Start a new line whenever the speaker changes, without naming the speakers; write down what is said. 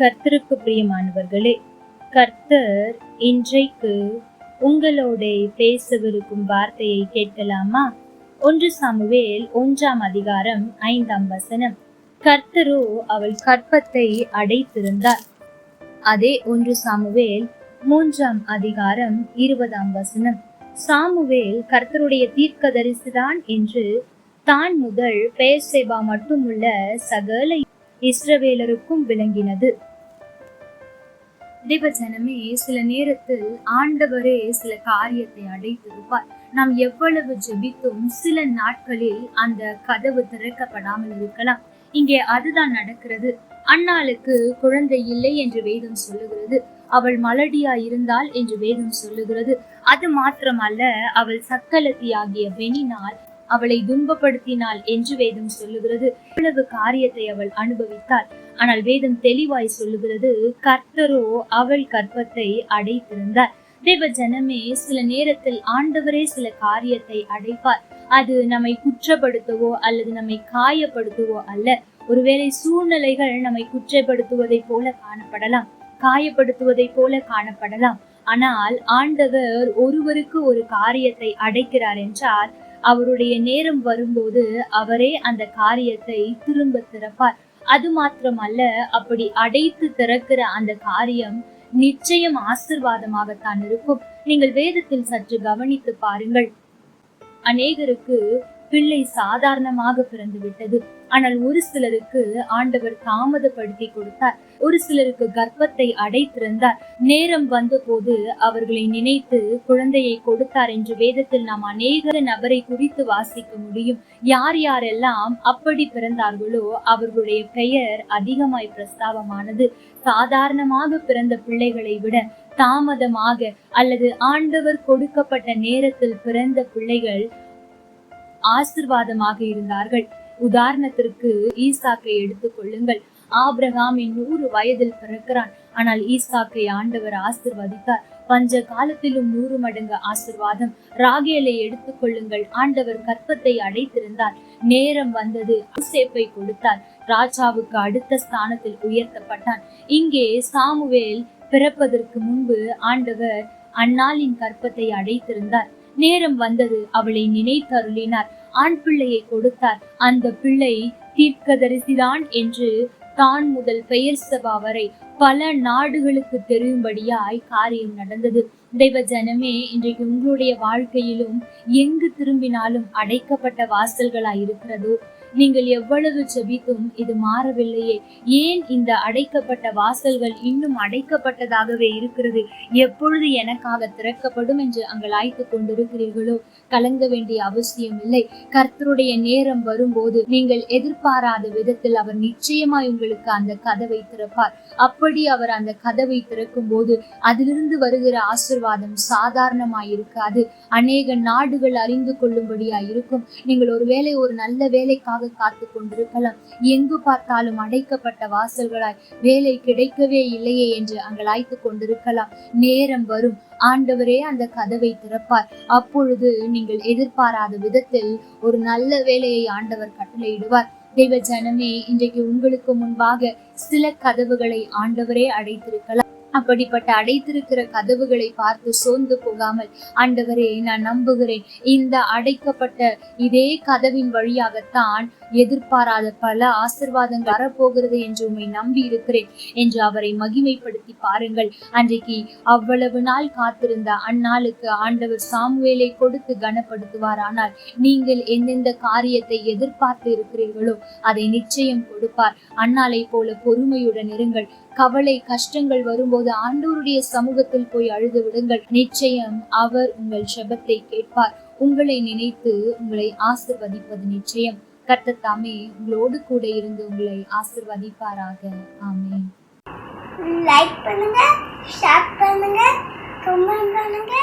கர்த்தருக்கு பிரியமானவர்களே கர்த்தர் இன்றைக்கு உங்களோட பேசவிருக்கும் வார்த்தையை கேட்கலாமா? ஒன்று சாமுவேல் ஒன்றாம் அதிகாரம் ஐந்தாம் வசனம். கர்த்தரோ அவள் கற்பத்தை அடைத்திருந்தார். அதே ஒன்று சாமுவேல் மூன்றாம் அதிகாரம் இருபதாம் வசனம். சாமுவேல் கர்த்தருடைய தீர்க்கதரிசிதான் என்று தான் முதல் பெயர் சேபா மட்டுமுள்ள சகல இஸ்ரவேலருக்கும் விளங்கினது. தேவஜனமே சில நேரத்தில் ஆண்டவரே சில காரியத்தை அடைத்திருப்பார். நாம் எவ்வளவு ஜெபித்தும் சில நாட்களில் அந்த கதவு திறக்கப்படாமல் இருக்கலாம். இங்கே அதுதான் நடக்கிறது. அன்னாளுக்கு குழந்தை இல்லை என்று வேதம் சொல்லுகிறது. அவள் மலடியா இருந்தால் என்று வேதம் சொல்லுகிறது. அது மாத்திரமல்ல அவள் சக்கலத்தியாகிய வெணினால் அவளை துன்பப்படுத்தினாள் என்று வேதம் சொல்லுகிறது. இவ்வளவு காரியத்தை அவள் அனுபவித்தாள். ஆனால் வேதம் தெளிவாய் சொல்லுகிறது கர்த்தரோ அவள் கற்பத்தை அடைத்திருந்தார். தேவ ஜனமே சில நேரத்தில் ஆண்டவரே சில காரியத்தை அடைப்பார். அது நம்மை குற்றப்படுத்தவோ அல்லது நம்மை காயப்படுத்தவோ அல்ல. ஒருவேளை சூழ்நிலைகள் நம்மை குற்றப்படுத்துவதை போல காணப்படலாம் காயப்படுத்துவதை போல காணப்படலாம். ஆனால் ஆண்டவர் ஒருவருக்கு ஒரு காரியத்தை அடைக்கிறார் என்றால் அவருடைய நேரம் வரும்போது அவரே அந்த காரியத்தை திரும்ப திறப்பார். அது மாத்திரமல்ல அப்படி அடைத்து திறக்கிற அந்த காரியம் நிச்சயம் ஆசிர்வாதமாகத்தான் இருக்கும். நீங்கள் வேதத்தில் சற்று கவனித்து பாருங்கள். அநேகருக்கு பிள்ளை சாதாரணமாக பிறந்து விட்டது ஆனால் ஒரு சிலருக்கு ஆண்டவர் தாமதப்படுத்தி கொடுத்தார். ஒரு சிலருக்கு கர்ப்பத்தை அடைத்திருந்தார் நேரம் வந்தபோது அவர்களை நினைத்து குழந்தையை கொடுத்தார் என்று வேதத்தில் நாம் அநேக நபரை குறித்து வாசிக்க முடியும். யார் யாரெல்லாம் அப்படி பிறந்தார்களோ அவர்களுடைய பெயர் அதிகமாய் பிரஸ்தாபமானது சாதாரணமாக பிறந்த பிள்ளைகளை விட தாமதமாக அல்லது ஆண்டவர் கொடுக்கப்பட்ட நேரத்தில் பிறந்த பிள்ளைகள் ஆசிர்வாதமாக இருந்தார்கள். உதாரணத்திற்கு ஈசாக்கை எடுத்துக் கொள்ளுங்கள். ஆப்ரஹாமின் நூறு வயதில் பிறக்கிறான். ஆனால் ஈசாக்கை ஆண்டவர் ஆசிர்வதித்தார். பஞ்ச காலத்திலும் நூறு மடங்கு ஆசிர்வாதம். ராகேலை எடுத்துக் கொள்ளுங்கள். ஆண்டவர் கற்பத்தை அடைத்திருந்தார். நேரம் வந்தது. யோசேப்பை கொடுத்தார். ராஜாவுக்கு அடுத்த ஸ்தானத்தில் உயர்த்தப்பட்டான். இங்கே சாமுவேல் பிறப்பதற்கு முன்பு ஆண்டவர் அன்னாலின் கற்பத்தை அடைத்திருந்தார். நேரம் வந்தது. அவளை நினைத்தருளினார். ஆண் பிள்ளையை கொடுத்தார். அந்த பிள்ளை தீர்க்கதரிசிதான் என்று தான் முதல் பெயர் சபா வரை பல நாடுகளுக்கு தெரியும்படியாய் காரியம் நடந்தது. தெய்வ ஜனமே இன்றைக்கு உங்களுடைய வாழ்க்கையிலும் எங்கு திரும்பினாலும் அடைக்கப்பட்ட வாசல்களாய் இருக்கிறதோ நீங்கள் எவ்வளவு செபித்தும் இது மாறவில்லையே. ஏன் இந்த அடைக்கப்பட்ட வாசல்கள் இன்னும் அடைக்கப்பட்டதாகவே இருக்கிறது? எப்பொழுது எனக்காக திறக்கப்படும் என்று அங்கள் அங்கலாய்த்து கொண்டிருக்கிறீர்களோ? கலங்க வேண்டிய அவசியம் இல்லை. கர்த்தருடைய நேரம் வரும்போது நீங்கள் எதிர்பாராத விதத்தில் அவர் நிச்சயமாய் உங்களுக்கு அந்த கதவை திறப்பார். அப்படி அவர் அந்த கதவை திறக்கும் போது அதிலிருந்து வருகிற ஆசிர்வாதம் சாதாரணமாய் இருக்காது. அநேக நாடுகள் அறிந்து கொள்ளும்படியாய் இருக்கும். நீங்கள் ஒருவேளை ஒரு நல்ல வேலைக்காக காத்து கொண்டிருக்கலாம் எங்கு பார்த்தாலும் அடைக்கப்பட்ட வாசல்களாய் வேலை கிடைக்கவே இல்லையே என்று அங்கலாய்த்து கொண்டிருக்கலாம். நேரம் வரும். ஆண்டவரே அந்த கதவை திறப்பார். அப்பொழுது நீங்கள் எதிர்பாராத விதத்தில் ஒரு நல்ல வேலையை ஆண்டவர் கட்டளையிடுவார். தெய்வ ஜனமே இன்றைக்கு உங்களுக்கு முன்பாக சில கதவுகளை ஆண்டவரே அடைத்திருக்கலாம். அப்படிப்பட்ட அடைத்திருக்கிற கதவுகளை பார்த்து சோர்ந்து போகாமல் ஆண்டவரே நான் நம்புகிறேன். இந்த அடைக்கப்பட்ட இதே கதவின் வழியாகத்தான் எதிர்பாராத பல ஆசிர்வாதங்கள் வரப்போகிறது என்று உண்மை நம்பி இருக்கிறேன் என்று அவரை மகிமைப்படுத்தி பாருங்கள். அன்றைக்கு அவ்வளவு நாள் காத்திருந்த அந்நாளுக்கு ஆண்டவர் சாமுவேலை கொடுத்து கனப்படுத்துவார் ஆனால் நீங்கள் எந்தெந்த காரியத்தை எதிர்பார்த்து இருக்கிறீர்களோ அதை நிச்சயம் கொடுப்பார். அன்னாலை போல பொறுமையுடன் இருங்கள். கவலை கஷ்டங்கள் வரும்போது ஆண்டவருடைய சமூகத்தில் போய் அழுது விடுங்கள். நிச்சயம் அவர் உங்கள் செபத்தை கேட்பார். உங்களை நினைத்து உங்களை ஆசிர்வதிப்பது நிச்சயம். கர்த்தர் தாமே உங்களோடு கூட இருந்து உங்களை ஆசிர்வதிப்பாராக. ஆமே
லைக் பண்ணுங்க ஷேர் பண்ணுங்க கமெண்ட் பண்ணுங்க.